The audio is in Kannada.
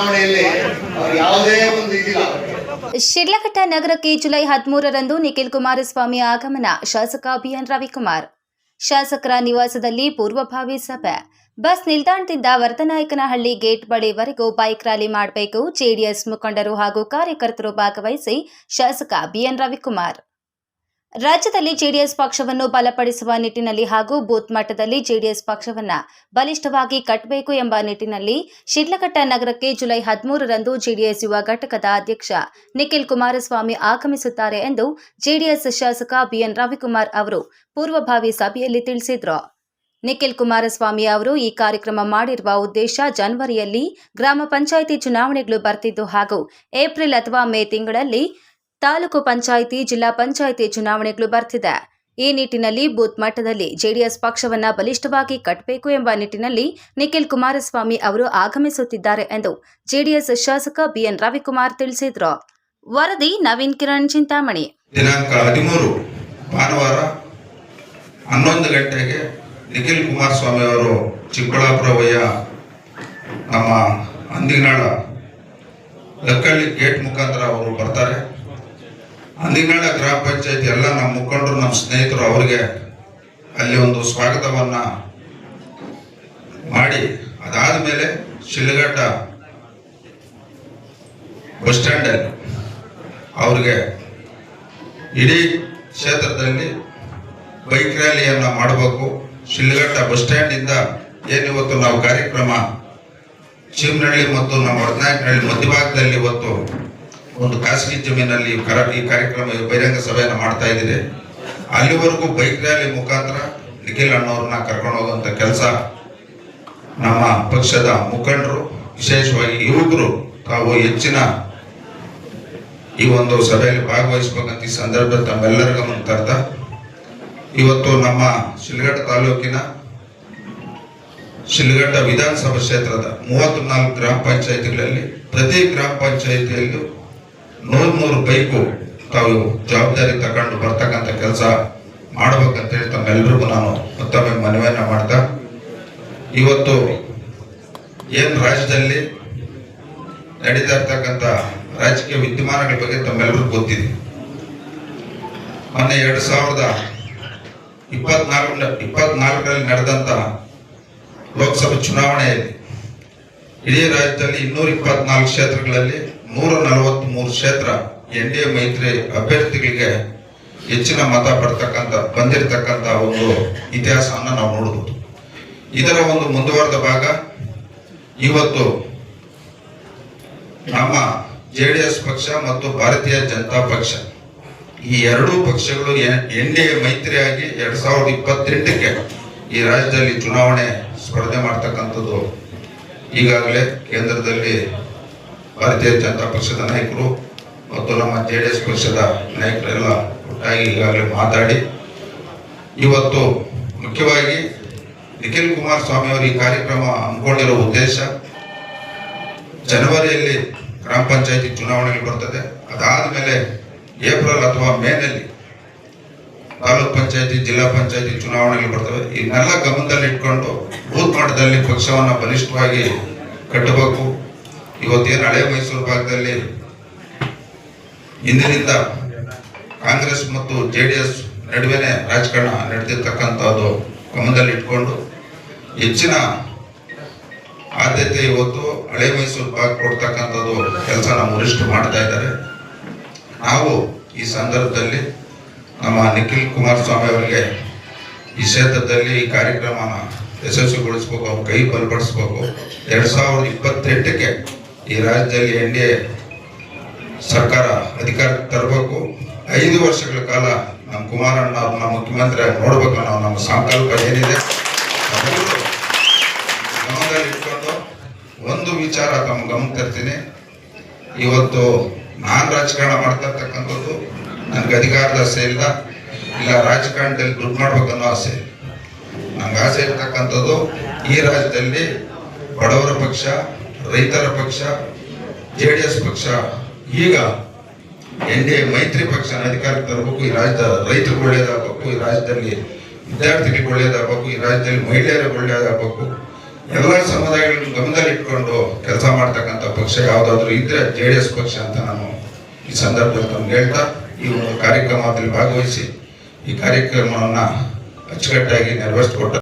ಚುನಾವಣೆಯಲ್ಲಿ ಯಾವುದೇ ಒಂದು ಇದಿಲ್ಲ. ನಗರಕ್ಕೆ ಜುಲೈ ಹದಿಮೂರರಂದು ನಿಖಿಲ್ ಕುಮಾರಸ್ವಾಮಿ ಆಗಮನ, ಶಾಸಕ ಬಿಎನ್ ರವಿಕುಮಾರ್. ಶಾಸಕರ ನಿವಾಸದಲ್ಲಿ ಪೂರ್ವಭಾವಿ ಸಭೆ. ಬಸ್ ನಿಲ್ದಾಣದಿಂದ ವರ್ತನಾಯಕನಹಳ್ಳಿ ಗೇಟ್ ಬಳಿವರೆಗೂ ಬೈಕ್ ರ್ಯಾಲಿ ಮಾಡಬೇಕು, ಜೆಡಿಎಸ್ ಮುಖಂಡರು ಹಾಗೂ ಕಾರ್ಯಕರ್ತರು ಭಾಗವಹಿಸಿ ಶಾಸಕ ಬಿಎನ್ ರವಿಕುಮಾರ್. ರಾಜ್ಯದಲ್ಲಿ ಜೆಡಿಎಸ್ ಪಕ್ಷವನ್ನು ಬಲಪಡಿಸುವ ನಿಟ್ಟಿನಲ್ಲಿ ಹಾಗೂ ಬೂತ್ ಮಟ್ಟದಲ್ಲಿ ಜೆಡಿಎಸ್ ಪಕ್ಷವನ್ನು ಬಲಿಷ್ಠವಾಗಿ ಕಟ್ಟಬೇಕು ಎಂಬ ನಿಟ್ಟಿನಲ್ಲಿ ಶಿಡ್ಲಘಟ್ಟ ನಗರಕ್ಕೆ ಜುಲೈ ಹದಿಮೂರರಂದು ಜೆಡಿಎಸ್ ಯುವ ಘಟಕದ ಅಧ್ಯಕ್ಷ ನಿಖಿಲ್ ಕುಮಾರಸ್ವಾಮಿ ಆಗಮಿಸುತ್ತಾರೆ ಎಂದು ಜೆಡಿಎಸ್ ಶಾಸಕ ಬಿಎನ್ ರವಿಕುಮಾರ್ ಅವರು ಪೂರ್ವಭಾವಿ ಸಭೆಯಲ್ಲಿ ತಿಳಿಸಿದರು. ನಿಖಿಲ್ ಕುಮಾರಸ್ವಾಮಿ ಅವರು ಈ ಕಾರ್ಯಕ್ರಮ ಮಾಡಿರುವ ಉದ್ದೇಶ ಜನವರಿಯಲ್ಲಿ ಗ್ರಾಮ ಪಂಚಾಯಿತಿ ಚುನಾವಣೆಗಳು ಬರ್ತಿದ್ದು ಹಾಗೂ ಏಪ್ರಿಲ್ ಅಥವಾ ಮೇ ತಿಂಗಳಲ್ಲಿ ತಾಲೂಕು ಪಂಚಾಯಿತಿ, ಜಿಲ್ಲಾ ಪಂಚಾಯಿತಿ ಚುನಾವಣೆಗಳು ಬರ್ತಿದೆ. ಈ ನಿಟ್ಟಿನಲ್ಲಿ ಬೂತ್ ಮಟ್ಟದಲ್ಲಿ ಜೆಡಿಎಸ್ ಪಕ್ಷವನ್ನ ಬಲಿಷ್ಠವಾಗಿ ಕಟ್ಟಬೇಕು ಎಂಬ ನಿಟ್ಟಿನಲ್ಲಿ ನಿಖಿಲ್ ಕುಮಾರಸ್ವಾಮಿ ಅವರು ಆಗಮಿಸುತ್ತಿದ್ದಾರೆ ಎಂದು ಜೆಡಿಎಸ್ ಶಾಸಕ ಬಿಎನ್ ರವಿಕುಮಾರ್ ತಿಳಿಸಿದರು. ವರದಿ ನವೀನ್ ಕಿರಣ್ ಚಿಂತಾಮಣಿ. ದಿನಾಂಕ ಹದಿಮೂರು, ಭಾನುವಾರ ಹನ್ನೊಂದು ಗಂಟೆಗೆ ನಿಖಿಲ್ ಕುಮಾರಸ್ವಾಮಿ ಅವರು ಚಿಕ್ಕಬಳ್ಳಾಪುರ ವಯ್ಯ ನಮ್ಮ ಅಂದಿನಾಳ ಲಕ್ಕಳ್ಳಿ ಗೇಟ್ ಮುಖಾಂತರ ಅವರು ಬರ್ತಾರೆ. ಅಂದಿನಾಳ ಗ್ರಾಮ ಪಂಚಾಯತಿ ಎಲ್ಲ ನಮ್ಮ ಮುಖಂಡರು, ನಮ್ಮ ಸ್ನೇಹಿತರು ಅವರಿಗೆ ಅಲ್ಲಿ ಒಂದು ಸ್ವಾಗತವನ್ನ ಮಾಡಿ, ಅದಾದ ಮೇಲೆ ಶಿಲ್ಘಟ್ಟ ಬಸ್ ಸ್ಟ್ಯಾಂಡಲ್ಲಿ ಅವ್ರಿಗೆ ಇಡೀ ಕ್ಷೇತ್ರದಲ್ಲಿ ಬೈಕ್ ರ್ಯಾಲಿಯನ್ನು ಮಾಡಬೇಕು. ಶಿಲ್ಘಟ್ಟ ಬಸ್ ಸ್ಟ್ಯಾಂಡ್ ಇಂದ ಏನಿವತ್ತು ನಾವು ಕಾರ್ಯಕ್ರಮ ಶಿವನಹಳ್ಳಿ ಮತ್ತು ನಮ್ಮ ಹೊರನಾಯಕನಹಳ್ಳಿ ಮಧ್ಯಭಾಗದಲ್ಲಿ ಇವತ್ತು ಒಂದು ಖಾಸಗಿ ಜಮೀನಲ್ಲಿ ಈ ಕಾರ್ಯಕ್ರಮ ಬಹಿರಂಗ ಸಭೆಯನ್ನು ಮಾಡ್ತಾ ಇದ್ದೀರಿ. ಅಲ್ಲಿವರೆಗೂ ಬೈಕ್ ರ್ಯಾಲಿ ಮುಖಾಂತರ ನಿಖಿಲ್ ಅಣ್ಣವ್ರನ್ನ ಕರ್ಕೊಂಡು ಹೋಗುವಂತ ಕೆಲಸ ನಮ್ಮ ಪಕ್ಷದ ಮುಖಂಡರು, ವಿಶೇಷವಾಗಿ ಯುವಕರು ತಾವು ಹೆಚ್ಚಿನ ಈ ಒಂದು ಸಭೆಯಲ್ಲಿ ಭಾಗವಹಿಸಬೇಕಂತ ಈ ಸಂದರ್ಭದಲ್ಲಿ ತಮ್ಮೆಲ್ಲರ ಗಮನ ತರ್ತಾ ಇವತ್ತು ನಮ್ಮ ಶಿಲ್ಘಟ್ಟ ತಾಲೂಕಿನ ಶಿಲ್ಘಟ್ಟ ವಿಧಾನಸಭಾ ಕ್ಷೇತ್ರದ ಮೂವತ್ತು ನಾಲ್ಕು ಗ್ರಾಮ ಪಂಚಾಯತಿಗಳಲ್ಲಿ ಪ್ರತಿ ಗ್ರಾಮ ಪಂಚಾಯತಿಯಲ್ಲೂ ನೂರ್ ನೂರು ಬೈಕು ತಾವು ಜವಾಬ್ದಾರಿ ತಗೊಂಡು ಬರ್ತಕ್ಕಂಥ ಕೆಲಸ ಮಾಡ್ಬೇಕಂತೇಳಿ ತಮ್ಮೆಲ್ಲರಿಗೂ ನಾನು ಮತ್ತೊಮ್ಮೆ ಮನವಿಯನ್ನ ಮಾಡ್ತಾ, ಇವತ್ತು ಏನ್ ರಾಜ್ಯದಲ್ಲಿ ನಡೀತಾ ಇರ್ತಕ್ಕಂಥ ರಾಜಕೀಯ ವಿದ್ಯಮಾನಗಳ ಬಗ್ಗೆ ತಮ್ಮೆಲ್ಲರಿಗೂ ಗೊತ್ತಿದೆ. ಮೊನ್ನೆ ಎರಡ್ ಸಾವಿರದ ಇಪ್ಪತ್ನಾಲ್ಕು, ಇಪ್ಪತ್ನಾಲ್ಕರಲ್ಲಿ ನಡೆದಂತ ಲೋಕಸಭಾ ಚುನಾವಣೆಯಲ್ಲಿ ಇಡೀ ರಾಜ್ಯದಲ್ಲಿ ಇನ್ನೂರ ಇಪ್ಪತ್ನಾಲ್ಕು ಕ್ಷೇತ್ರಗಳಲ್ಲಿ ನೂರ ನಲವತ್ತ್ ಮೂರು ಕ್ಷೇತ್ರ ಎನ್ ಡಿ ಎ ಮೈತ್ರಿ ಅಭ್ಯರ್ಥಿಗಳಿಗೆ ಹೆಚ್ಚಿನ ಮತ ಪಡ್ತಕ್ಕಂಥ, ಬಂದಿರತಕ್ಕಂಥ ಒಂದು ಇತಿಹಾಸವನ್ನು ನಾವು ನೋಡಬಹುದು ಇದರ ಒಂದು ಮುಂದುವರೆದ ಭಾಗ, ಇವತ್ತು ನಮ್ಮ ಜೆ ಎಸ್ ಪಕ್ಷ ಮತ್ತು ಭಾರತೀಯ ಜನತಾ ಪಕ್ಷ ಈ ಎರಡೂ ಪಕ್ಷಗಳು ಎನ್ ಡಿ ಎ ಮೈತ್ರಿಯಾಗಿ ಎರಡ್ ಸಾವಿರದ ಇಪ್ಪತ್ತೆಂಟಕ್ಕೆ ಈ ರಾಜ್ಯದಲ್ಲಿ ಚುನಾವಣೆ ಸ್ಪರ್ಧೆ ಮಾಡ್ತಕ್ಕಂಥದ್ದು ಈಗಾಗಲೇ ಕೇಂದ್ರದಲ್ಲಿ ಭಾರತೀಯ ಜನತಾ ಪಕ್ಷದ ನಾಯಕರು ಮತ್ತು ನಮ್ಮ ಜೆ ಡಿ ಎಸ್ ಪಕ್ಷದ ನಾಯಕರೆಲ್ಲ ಒಟ್ಟಾಗಿ ಈಗಾಗಲೇ ಮಾತಾಡಿ, ಇವತ್ತು ಮುಖ್ಯವಾಗಿ ನಿಖಿಲ್ ಕುಮಾರಸ್ವಾಮಿ ಅವರು ಈ ಕಾರ್ಯಕ್ರಮ ಹಮ್ಮಿಕೊಂಡಿರೋ ಉದ್ದೇಶ ಜನವರಿಯಲ್ಲಿ ಗ್ರಾಮ ಪಂಚಾಯತಿ ಚುನಾವಣೆಗೆ ಬರ್ತದೆ. ಅದಾದ ಮೇಲೆ ಏಪ್ರಿಲ್ ಅಥವಾ ಮೇನಲ್ಲಿ ತಾಲೂಕ್ ಪಂಚಾಯತಿ, ಜಿಲ್ಲಾ ಪಂಚಾಯತಿ ಚುನಾವಣೆಗೆ ಬರ್ತವೆ. ಇನ್ನೆಲ್ಲ ಗಮನದಲ್ಲಿ ಇಟ್ಕೊಂಡು ಬೂತ್ ಮಟ್ಟದಲ್ಲಿ ಪಕ್ಷವನ್ನು ಬಲಿಷ್ಠವಾಗಿ ಕಟ್ಟಬೇಕು. ಇವತ್ತೇನು ಹಳೆ ಮೈಸೂರು ಭಾಗದಲ್ಲಿ ಇಂದಿನಿಂದ ಕಾಂಗ್ರೆಸ್ ಮತ್ತು ಜೆ ಡಿ ಎಸ್ ನಡುವೆನೆ ರಾಜಕಾರಣ ನಡೆದಿರ್ತಕ್ಕಂಥದ್ದು ಗಮನದಲ್ಲಿ ಇಟ್ಕೊಂಡು ಹೆಚ್ಚಿನ ಆದ್ಯತೆ ಇವತ್ತು ಹಳೆ ಮೈಸೂರು ಭಾಗ ಕೊಡ್ತಕ್ಕಂಥದ್ದು ಕೆಲಸ ನಮ್ಮ ವರಿಷ್ಠರು ಮಾಡ್ತಾ ಇದ್ದಾರೆ. ನಾವು ಈ ಸಂದರ್ಭದಲ್ಲಿ ನಮ್ಮ ನಿಖಿಲ್ ಕುಮಾರಸ್ವಾಮಿ ಅವರಿಗೆ ಈ ಕ್ಷೇತ್ರದಲ್ಲಿ ಈ ಕಾರ್ಯಕ್ರಮನ ಯಶಸ್ವಿಗೊಳಿಸ್ಬೇಕು, ಅವ್ರ ಕೈ ಬಲಪಡಿಸ್ಬೇಕು. ಎರಡು ಸಾವಿರದ ಇಪ್ಪತ್ತೆಂಟಕ್ಕೆ ಈ ರಾಜ್ಯದಲ್ಲಿ ಎನ್ ಡಿ ಎ ಸರ್ಕಾರ ಅಧಿಕಾರ ತರಬೇಕು. ಐದು ವರ್ಷಗಳ ಕಾಲ ನಮ್ಮ ಕುಮಾರಣ್ಣ ಅವ್ರನ್ನ ಮುಖ್ಯಮಂತ್ರಿ ಆಗಿ ನೋಡ್ಬೇಕು ಅನ್ನೋ ನಮ್ಮ ಸಂಕಲ್ಪ ಏನಿದೆ ಗಮನದಲ್ಲಿ ಇಟ್ಕೊಂಡು ಒಂದು ವಿಚಾರ ತಮ್ಮ ಗಮನ ತರ್ತೀನಿ. ಇವತ್ತು ನಾನು ರಾಜಕಾರಣ ಮಾಡ್ತಾ ಇರ್ತಕ್ಕಂಥದ್ದು ನನಗೆ ಅಧಿಕಾರದ ಆಸೆ ಇಲ್ಲ ಇಲ್ಲ ರಾಜಕಾರಣದಲ್ಲಿ ದುಡ್ಡು ಮಾಡ್ಬೇಕನ್ನೋ ಆಸೆ ನನಗೆ ನಂಗೆ ಆಸೆ ಇರ್ತಕ್ಕಂಥದ್ದು ಈ ರಾಜ್ಯದಲ್ಲಿ ಬಡವರ ಪಕ್ಷ ರೈತರ ಪಕ್ಷ ಜೆ ಡಿ ಎಸ್ ಪಕ್ಷ, ಈಗ ಎನ್ ಡಿ ಎ ಮೈತ್ರಿ ಪಕ್ಷ ಅಧಿಕಾರಕ್ಕೆ ತರಬೇಕು, ಈ ರಾಜ್ಯದ ರೈತರಿಗೆ ಒಳ್ಳೇದಾಗಬೇಕು ಈ ರಾಜ್ಯದಲ್ಲಿ ವಿದ್ಯಾರ್ಥಿಗಳಿಗೆ ಒಳ್ಳೇದಾಗಬೇಕು ಈ ರಾಜ್ಯದಲ್ಲಿ ಮಹಿಳೆಯರಿಗೆ ಒಳ್ಳೇದಾಗಬೇಕು ಎಲ್ಲ ಸಮುದಾಯಗಳನ್ನು ಗಮನದಲ್ಲಿ ಇಟ್ಕೊಂಡು ಕೆಲಸ ಮಾಡ್ತಕ್ಕಂಥ ಪಕ್ಷ ಯಾವುದಾದ್ರೂ ಇದ್ರೆ ಜೆ ಡಿ ಎಸ್ ಪಕ್ಷ ಅಂತ ನಾನು ಈ ಸಂದರ್ಭದಲ್ಲಿ ತಮ್ಗೆ ಹೇಳ್ತಾ, ಈ ಒಂದು ಕಾರ್ಯಕ್ರಮದಲ್ಲಿ ಭಾಗವಹಿಸಿ ಈ ಕಾರ್ಯಕ್ರಮವನ್ನು ಅಚ್ಚುಕಟ್ಟಾಗಿ ನೆರವೇರಿಸಿಕೊಟ್ಟ